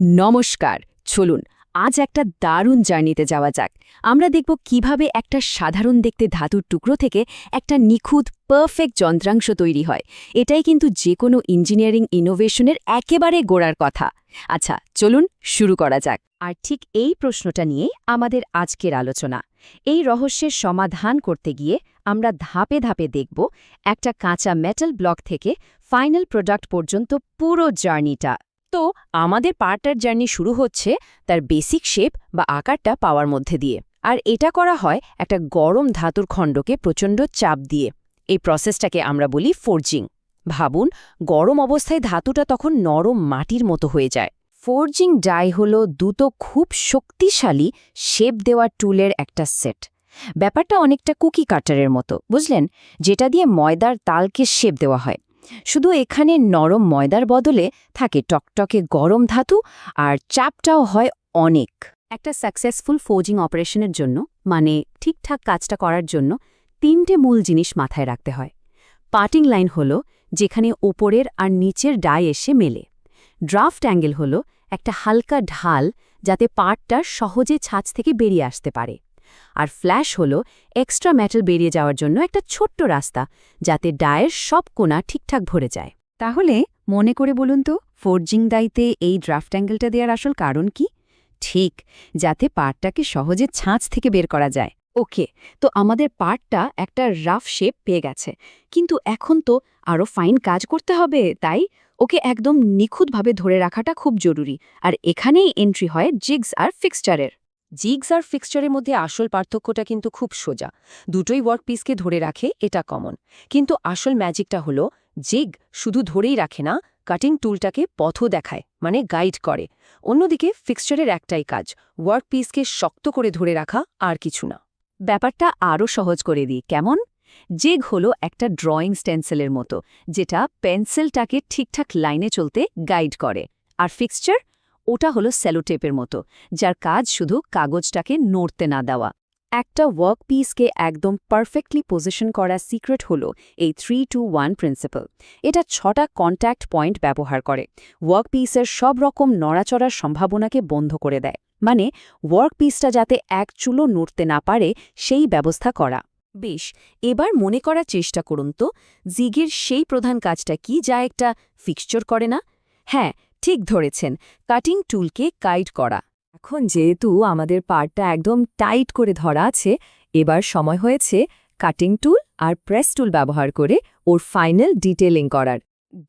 নমস্কার, চলুন, আজ একটা দারুণ জার্নিতে যাওয়া যাক। আমরা দেখব কীভাবে একটা সাধারণ দেখতে ধাতুর টুকরো থেকে একটা নিখুঁত পারফেক্ট যন্ত্রাংশ তৈরি হয়। এটাই কিন্তু যে কোনো ইঞ্জিনিয়ারিং ইনোভেশনের একেবারে গোড়ার কথা। আচ্ছা চলুন শুরু করা যাক। আর ঠিক এই প্রশ্নটা নিয়ে আমাদের আজকের আলোচনা। এই রহস্যের সমাধান করতে গিয়ে আমরা ধাপে ধাপে দেখব একটা কাঁচা মেটাল ব্লক থেকে ফাইনাল প্রোডাক্ট পর্যন্ত পুরো জার্নিটা তো আমাদের পার্টার জার্নি শুরু হচ্ছে তার বেসিক শেপ বা আকারটা পাওয়ার মধ্যে দিয়ে। আর এটা করা হয় একটা গরম ধাতুর খণ্ডকে প্রচণ্ড চাপ দিয়ে। এই প্রসেসটাকে আমরা বলি ফোর্জিং ভাবুন, গরম অবস্থায় ধাতুটা তখন নরম মাটির মতো হয়ে যায়। ফোর্জিং ডাই হল দুটো খুব শক্তিশালী শেপ দেওয়া টুলের একটা সেট ব্যাপারটা অনেকটা কুকি কাটারের মতো, বুঝলেন? যেটা দিয়ে ময়দার তালকে শেপ দেওয়া হয়। শুধু এখানে নরম ময়দার বদলে থাকে টকটকে গরম ধাতু আর চাপটাও হয় অনেক। একটা সাকসেসফুল ফোজিং অপারেশনের জন্য মানে ঠিকঠাক কাজটা করার জন্য, তিনটে মূল জিনিস মাথায় রাখতে হয়। পার্টিং লাইন হল, যেখানে ওপরের আর নিচের ডাই এসে মেলে। ড্রাফট অ্যাঙ্গেল হল, একটা হালকা ঢাল যাতে পার্টটা সহজে ছাঁচ থেকে বেরিয়ে আসতে পারে। আর ফ্ল্যাশ হল এক্সট্রা মেটাল বেরিয়ে যাওয়ার জন্য একটা ছোট্ট রাস্তা, যাতে ডায়ের সব কোণা ঠিকঠাক ভরে যায়। তাহলে মনে করে বলুন তো ফোর্জিং দাইতে এই ড্রাফট অ্যাঙ্গেলটা দেওয়ার আসল কারণ কি? ঠিক, যাতে পার্টটাকে সহজে ছাঁচ থেকে বের করা যায়। ওকে, তো আমাদের পার্টটা একটা রাফ শেপ পেয়ে গেছে। কিন্তু এখন তো আরও ফাইন কাজ করতে হবে, তাই? ওকে একদম নিখুঁতভাবে ধরে রাখাটা খুব জরুরি। আর এখানেই এন্ট্রি হয় জিগস আর ফিক্সচারের জিগস আর ফিক্সচারের মধ্যে আসল পার্থক্যটা কিন্তু খুব সোজা। দুটোই ওয়ার্কপিসকে ধরে রাখে, এটা কমন। কিন্তু আসল ম্যাজিকটা হলো, জিগ শুধু ধরেই রাখে না, কাটিং টুলটাকে পথও দেখায় মানে গাইড করে। অন্যদিকে ফিক্সচারের একটাই কাজ ওয়ার্কপিসকে শক্ত করে ধরে রাখা আর কিছু না। ব্যাপারটা আরও সহজ করে দিই, কেমন? জেগ হলো একটা ড্রয়িং স্টেন্সেলের মতো, যেটা পেন্সিলটাকে ঠিকঠাক লাইনে চলতে গাইড করে। আর ফিক্সচার ওটা হলো সেলোটেপের মতো, যার কাজ শুধু কাগজটাকে নড়তে না দেওয়া। একটা ওয়ার্ক পিসকে একদম পারফেক্টলি পজিশন করা সিক্রেট হল এই থ্রি টু ওয়ান প্রিন্সিপাল। এটা ছটা কন্ট্যাক্ট পয়েন্ট ব্যবহার করে। ওয়ার্ক পিসের সব রকম নড়াচড়ার সম্ভাবনাকে বন্ধ করে দেয়। মানে ওয়ার্ক পিসটা যাতে এক চুলো নড়তে না পারে, সেই ব্যবস্থা করা। বেশ, এবার মনে করার চেষ্টা করুন তো, জিগের সেই প্রধান কাজটা কি যা একটা ফিক্সচার করে না? হ্যাঁ ঠিক ধরেছেন কাটিং টুলকে গাইড করা। এখন যেহেতু আমাদের পার্টটা একদম টাইট করে ধরা আছে, এবার সময় হয়েছে কাটিং টুল আর প্রেস টুল ব্যবহার করে ওর ফাইনাল ডিটেলিং করার।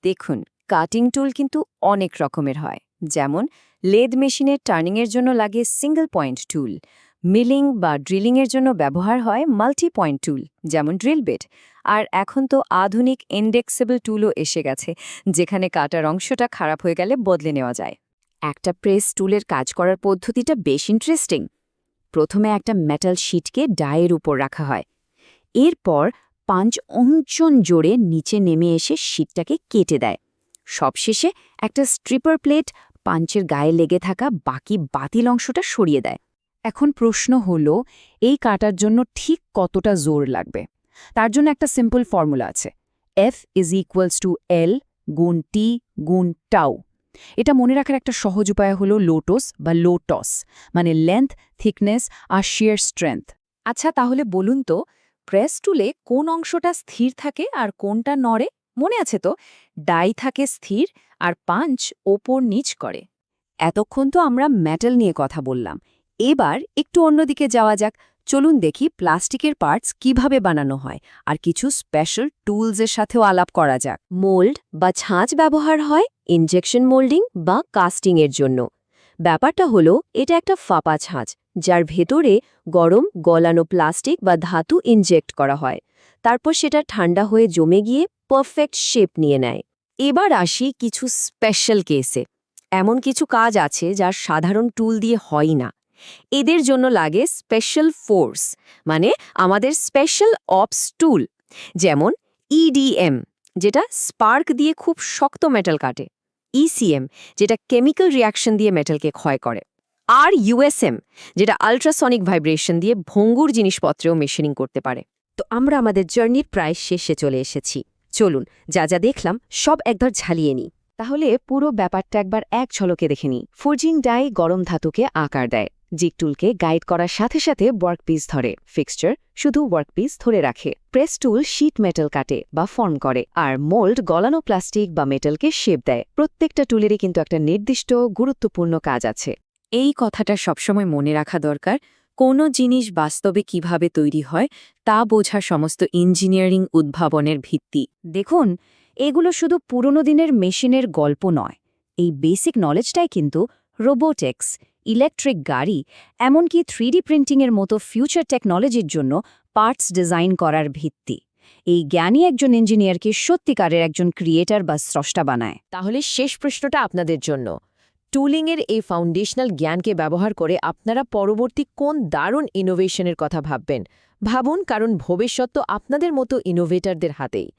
দেখুন কাটিং টুল কিন্তু অনেক রকমের হয়। যেমন, লেদ মেশিনের টার্নিংয়ের জন্য লাগে সিঙ্গল পয়েন্ট টুল মিলিং বা ড্রিলিংয়ের জন্য ব্যবহার হয় মাল্টি পয়েন্ট টুল যেমন ড্রিল বেট আর এখন তো আধুনিক ইন্ডেক্সেবল টুলও এসে গেছে, যেখানে কাটার অংশটা খারাপ হয়ে গেলে বদলে নেওয়া যায়। একটা প্রেস টুলের কাজ করার পদ্ধতিটা বেশ ইন্টারেস্টিং প্রথমে একটা মেটাল শিটকে ডায়ের উপর রাখা হয়। এরপর পাঁচ অঞ্চন জোরে নিচে নেমে এসে শিটটাকে কেটে দেয়। সবশেষে একটা স্ট্রিপার প্লেট পাঞ্চের গায়ে লেগে থাকা বাকি বাতিল অংশটা সরিয়ে দেয়। এখন প্রশ্ন হল, এই কাটার জন্য ঠিক কতটা জোর লাগবে? তার জন্য একটা সিম্পল ফর্মুলা আছে। F is equals to L গুণ টি গুণ টাউ এটা মনে রাখার একটা সহজ উপায় হলো লোটোস বা লোটস মানে লেন্থ থিকনেস আর শিয়ার স্ট্রেংথ আচ্ছা তাহলে বলুন তো প্রেস টুলে কোন অংশটা স্থির থাকে আর কোনটা নড়ে? মনে আছে তো? ডাই থাকে স্থির আর পাঞ্চ ওপর নিচ করে। এতক্ষণ তো আমরা মেটাল নিয়ে কথা বললাম। এবার একটু অন্যদিকে যাওয়া যাক। চলুন দেখি প্লাস্টিকের পার্টস কীভাবে বানানো হয়, আর কিছু স্পেশাল টুলসের সাথেও আলাপ করা যাক। মোল্ড বা ছাঁচ ব্যবহার হয় ইনজেকশন মোল্ডিং বা কাস্টিংয়ের জন্য। ব্যাপারটা হলো, এটা একটা ফাঁপা ছাঁচ, যার ভেতরে গরম গলানো প্লাস্টিক বা ধাতু ইনজেক্ট করা হয়। তারপর সেটা ঠান্ডা হয়ে জমে গিয়ে পারফেক্ট শেপ নিয়ে নেয়। এবার আসি কিছু স্পেশাল কেসে। এমন কিছু কাজ আছে যা সাধারণ টুল দিয়ে হয় না। এদের জন্য লাগে স্পেশাল ফোর্স মানে আমাদের স্পেশাল অপস টুল যেমন ইডিএম যেটা স্পার্ক দিয়ে খুব শক্ত মেটাল কাটে ইসিএম যেটা কেমিক্যাল রিয়াকশন দিয়ে মেটালকে ক্ষয় করে, আর ইউএসএম যেটা আল্ট্রাসনিক ভাইব্রেশন দিয়ে ভঙ্গুর জিনিসপত্রেও মেশিনিং করতে পারে। তো আমরা আমাদের জার্নির প্রায় শেষে চলে এসেছি। চলুন, যা যা দেখলাম, সব একবার ঝালিয়ে নিই। তাহলে পুরো ব্যাপারটা একবার এক ঝলকে দেখে নিই। ফোর্জিং ডাই গরম ধাতুকে আকার দেয়। জিগ টুলকে গাইড করার সাথে সাথে ওয়ার্কপিস ধরে। ফিক্সচার শুধু ওয়ার্কপিস ধরে রাখে। প্রেস টুল শীট মেটাল কাটে বা ফর্ম করে আর মোল্ড গলানো প্লাস্টিক বা মেটালকে শেপ দেয়। প্রত্যেকটা টুলেরই কিন্তু একটা নির্দিষ্ট, গুরুত্বপূর্ণ কাজ আছে। এই কথাটা সবসময় মনে রাখা দরকার, কোনো জিনিস বাস্তবে কীভাবে তৈরি হয় তা বোঝা সমস্ত ইঞ্জিনিয়ারিং উদ্ভাবনের ভিত্তি। দেখুন, এগুলো শুধু পুরনো দিনের মেশিনের গল্প নয়, এই বেসিক নলেজটাই কিন্তু রোবোটিক্স। ইলেকট্রিক গাড়ি, এমনকি থ্রিডি প্রিন্টিংয়ের মতো ফিউচার টেকনোলজির জন্য পার্টস ডিজাইন করার ভিত্তি। এই জ্ঞানী একজন ইঞ্জিনিয়ারকে সত্যিকারের একজন ক্রিয়েটার বা স্রষ্টা বানায়। তাহলে শেষ প্রশ্নটা আপনাদের জন্য। টুলিংয়ের এই ফাউন্ডেশনাল জ্ঞানকে ব্যবহার করে আপনারা পরবর্তী কোন দারুণ ইনোভেশনের কথা ভাববেন? ভাবুন, কারণ ভবিষ্যৎ তো আপনাদের মতো ইনোভেটরদের হাতেই।